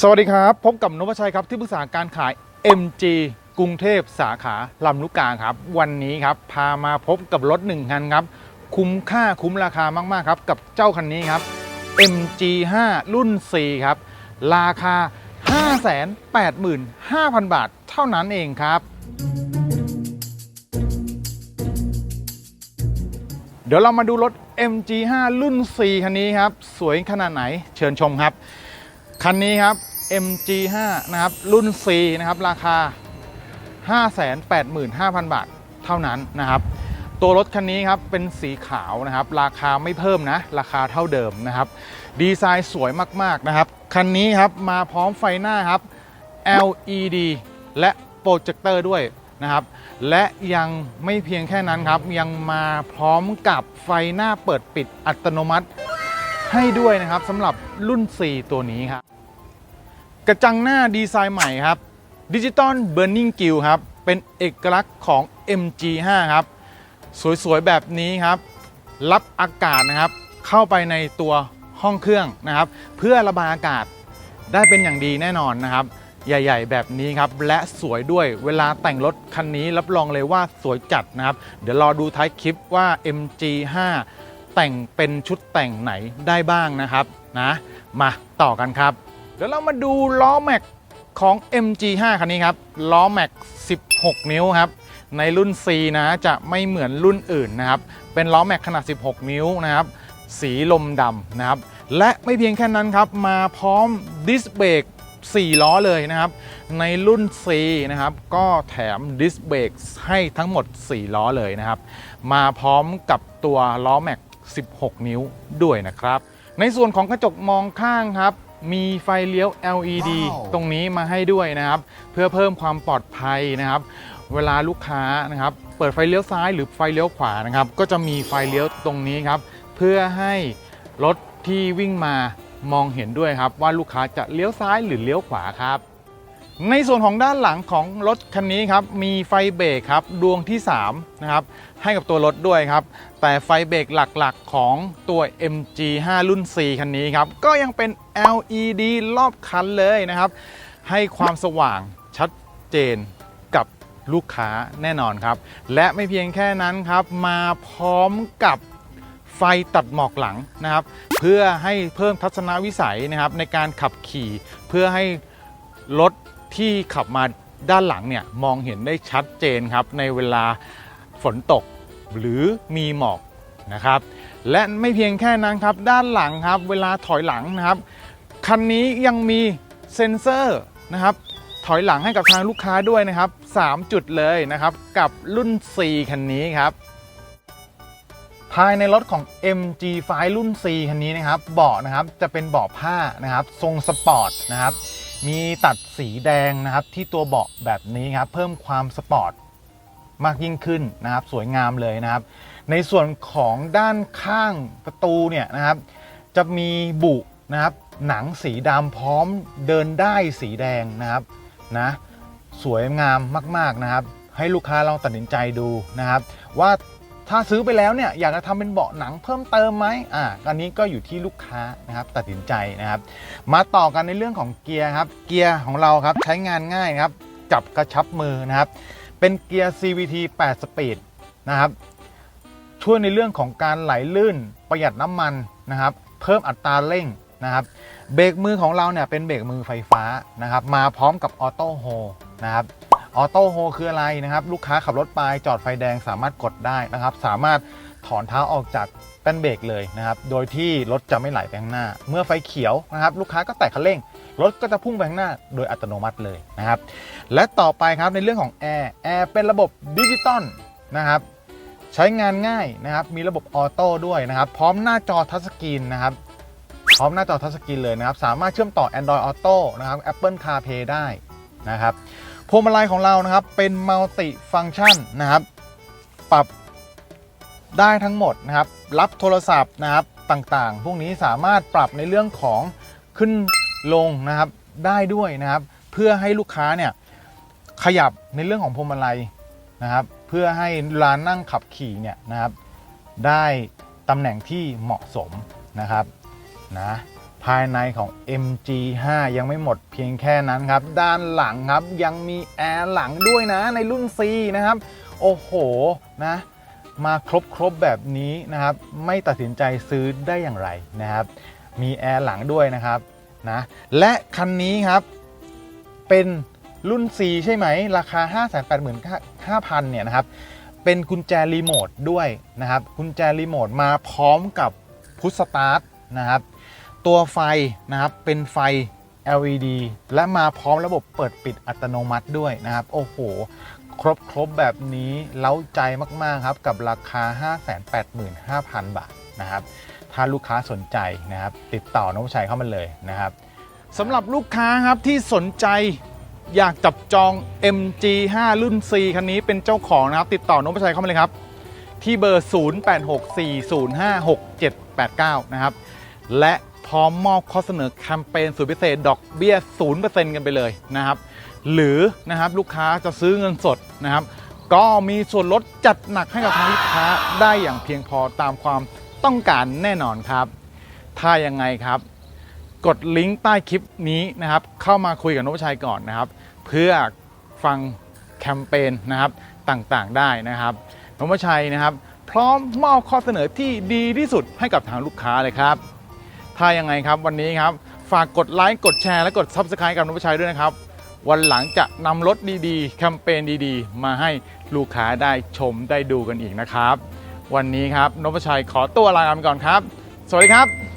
สวัสดีครับ พบกับนพชัยครับที่ปรึกษาการขาย MG กรุงเทพสาขาลำลูกกาครับ วันนี้ครับพามาพบกับรถหนึ่งคันครับ คุ้มค่าคุ้มราคามากๆครับ กับเจ้าคันนี้ครับ MG5 รุ่น C ครับ ราคา 585,000 บาทเท่านั้นเองครับ เดี๋ยวเรามาดูรถ MG5 รุ่น C คันนี้ครับ สวยขนาดไหนเชิญชมครับ คันนี้ครับ MG5 นะครับรุ่น C นะครับราคา 585,000 บาทเท่านั้นนะครับ ตัวรถคันนี้ครับเป็นสีขาวนะครับ ราคาไม่เพิ่มนะ ราคาเท่าเดิมนะครับ ดีไซน์สวยมาก ๆ นะครับ คันนี้ครับมาพร้อมไฟหน้าครับ LED และโปรเจคเตอร์ด้วยนะครับ และยังไม่เพียงแค่นั้นครับ ยังมาพร้อมกับไฟหน้าเปิดปิดอัตโนมัติให้ด้วยนะครับสำหรับรุ่น 4 ตัวนี้ครับ กระจังหน้าดีไซน์ใหม่ครับดิจิตอลเบ r ร์ i ิงกิลครับ เป็นเอกลักษณ์ของ MG5 ครับ สวยๆ แบบนี้ครับ รับอากาศนะครับ เข้าไปในตัวห้องเครื่องนะครับ เพื่อระบายอากาศได้เป็นอย่างดีแน่นอนนะครับ ใหญ่ ๆ แบบนี้ครับ และสวยด้วยเวลาแต่งรถคันนี้รับรองเลยว่าสวยจัดนะครับ เดี๋ยวรอดูท้ายคลิปว่า MG5 แต่งเป็นชุดแต่งไหนได้บ้างนะครับนะ มาต่อกันครับ ดี๋ยวเรามาดูล้อแม็กของ MG5 คันนี้ครับ ล้อแม็ก 16 นิ้วครับ ในรุ่น C นะจะไม่เหมือนรุ่นอื่นนะครับ เป็นล้อแม็กขนาด 16 นิ้วนะครับ สีลมดำนะครับ และไม่เพียงแค่นั้นครับ มาพร้อมดิสเบรก4 ล้อเลยนะครับ ในรุ่น C นะครับ ก็แถมดิสเบรกให้ทั้งหมด 4 ล้อเลยนะครับ มาพร้อมกับตัวล้อแม็ก 16 นิ้วด้วยนะครับ ในส่วนของกระจกมองข้างครับ มีไฟเลี้ยว LED ว้าวตรงนี้มาให้ด้วยนะครับ เพื่อเพิ่มความปลอดภัยนะครับ เวลาลูกค้านะครับ เปิดไฟเลี้ยวซ้ายหรือไฟเลี้ยวขวานะครับ ก็จะมีไฟเลี้ยวตรงนี้ครับ เพื่อให้รถที่วิ่งมามองเห็นด้วยครับ ว่าลูกค้าจะเลี้ยวซ้ายหรือเลี้ยวขวาครับ ในส่วนของด้านหลังของรถคันนี้ครับมีไฟเบรกครับดวงที่3นะครับให้กับตัวรถด้วยครับ แต่ไฟเบรกหลักๆของตัว MG5 รุ่น C คันนี้ครับ ก็ยังเป็น LED รอบคันเลยนะครับ ให้ความสว่างชัดเจนกับลูกค้าแน่นอนครับ และไม่เพียงแค่นั้นครับ มาพร้อมกับไฟตัดหมอกหลังนะครับ เพื่อให้เพิ่มทัศนวิสัยนะครับในการขับขี่เพื่อให้รถ ที่ขับมาด้านหลังเนี่ยมองเห็นได้ชัดเจนครับ ในเวลาฝนตกหรือมีหมอกนะครับ และไม่เพียงแค่นั้นครับ ด้านหลังครับ เวลาถอยหลังนะครับคันนี้ยังมีเซ็นเซอร์นะครับถอยหลังให้กับทางลูกค้าด้วยนะครับ 3 จุดเลยนะครับ กับรุ่น C คันนี้ครับ ภายในรถของ MG5 รุ่น C คันนี้นะครับเบาะนะครับจะเป็นเบาะผ้านะครับ ทรงสปอร์ตนะครับ มีตัดสีแดงนะครับที่ตัวเบาะแบบนี้ครับเพิ่มความสปอร์ตมากยิ่งขึ้นนะครับสวยงามเลยนะครับ ในส่วนของด้านข้างประตูเนี่ยนะครับ จะมีบุนะครับหนังสีดำพร้อมเดินได้สีแดงนะครับนะสวยงามมากๆนะครับ ให้ลูกค้าลองตัดสินใจดูนะครับ ว่า ถ้าซื้อไปแล้วเนี่ยอยากจะทำเป็นเบาะหนังเพิ่มเติมไหมอ่าอันนี้ก็อยู่ที่ลูกค้านะครับตัดสินใจนะครับ มาต่อกันในเรื่องของเกียร์ครับ เกียร์ของเราครับใช้งานง่ายครับ จับกระชับมือนะครับ เป็นเกียร์ CVT 8 สปีดนะครับ ช่วยในเรื่องของการไหลลื่นประหยัดน้ำมันนะครับ เพิ่มอัตราเร่งนะครับ เบรกมือของเราเนี่ยเป็นเบรกมือไฟฟ้านะครับ มาพร้อมกับออโต้โฮนะครับ ออโต้โฮคืออะไรนะครับ ลูกค้าขับรถไปจอดไฟแดงสามารถกดได้นะครับ สามารถถอนเท้าออกจากแป้นเบรกเลยนะครับ โดยที่รถจะไม่ไหลไปข้างหน้า เมื่อไฟเขียวนะครับ ลูกค้าก็แตะคันเร่ง รถก็จะพุ่งไปข้างหน้าโดยอัตโนมัติเลยนะครับ และต่อไปครับในเรื่องของแอร์แอร์เป็นระบบดิจิตอลนะครับ ใช้งานง่ายนะครับ มีระบบออโต้ด้วยนะครับ พร้อมหน้าจอทัชสกรีนนะครับพร้อมหน้าจอทัชสกรีนเลยนะครับ สามารถเชื่อมต่อ Android Auto นะครับ Apple CarPlay ได้นะครับ พวงมาลัยของเรานะครับเป็นมัลติฟัง c t ชันนะครับ ปรับได้ทั้งหมดนะครับ รับโทรศัพท์นะครับต่างๆ พวกนี้สามารถปรับในเรื่องของขึ้นลงนะครับได้ด้วยนะครับ เพื่อให้ลูกค้าเนี่ยขยับในเรื่องของพวงมาลัยนะครับ เพื่อให้เวลานั่งขับขี่เนี่ยนะครับ ได้ตำแหน่งที่เหมาะสมนะครับนะ ภายในของ MG5 ยังไม่หมดเพียงแค่นั้นครับ ด้านหลังครับยังมีแอร์หลังด้วยนะในรุ่น C นะครับ โอ้โหนะมาครบครบแบบนี้นะครับ ไม่ตัดสินใจซื้อได้อย่างไรนะครับ มีแอร์หลังด้วยนะครับนะและคันนี้ครับเป็นรุ่น C ใช่ไหม ราคา 585,000เนี่ยนะครับ เป็นกุญแจรีโมทด้วยนะครับ กุญแจรีโมทมาพร้อมกับพุชสตาร์ทนะครับ ตัวไฟนะครับเป็นไฟ LED และมาพร้อมระบบเปิดปิดอัตโนมัติด้วยนะครับ โอ้โห ครบครบแบบนี้เล้าใจมาก ๆ ครับ กับราคา 585,000 บาทนะครับ ถ้าลูกค้าสนใจนะครับ ติดต่อน้องชัยเข้ามาเลยนะครับสำหรับลูกค้าครับที่สนใจอยากจับจอง MG5 รุ่น C คันนี้เป็นเจ้าของนะครับ ติดต่อน้องชัยเข้ามาเลยครับ ที่เบอร์ 0864056789 นะครับ และ ร้อมมอบข้อเสนอแคมเปญสุดพิเศษ ดอกเบี้ย 0%กันไปเลยนะครับ หรือนะครับลูกค้าจะซื้อเงินสดนะครับ ก็มีส่วนลดจัดหนักให้กับทางลูกค้าได้อย่างเพียงพอตามความต้องการแน่นอนครับ ถ้ายังไงครับ กดลิงก์ใต้คลิปนี้นะครับ เข้ามาคุยกับนพชัยก่อนนะครับ เพื่อฟังแคมเปญนะครับต่างๆได้นะครับนพชัยนะครับ พร้อมมอบข้อเสนอที่ดีที่สุดให้กับทางลูกค้าเลยครับ ถ้ายังไงครับวันนี้ครับ ฝากกดไลค์กดแชร์และกด Subscribe กับนพชัยด้วยนะครับ วันหลังจะนำรถดีๆ แคมเปญดีๆ มาให้ลูกค้าได้ชมได้ดูกันอีกนะครับ วันนี้ครับนพชัยขอตัวลาไปก่อนครับ สวัสดีครับ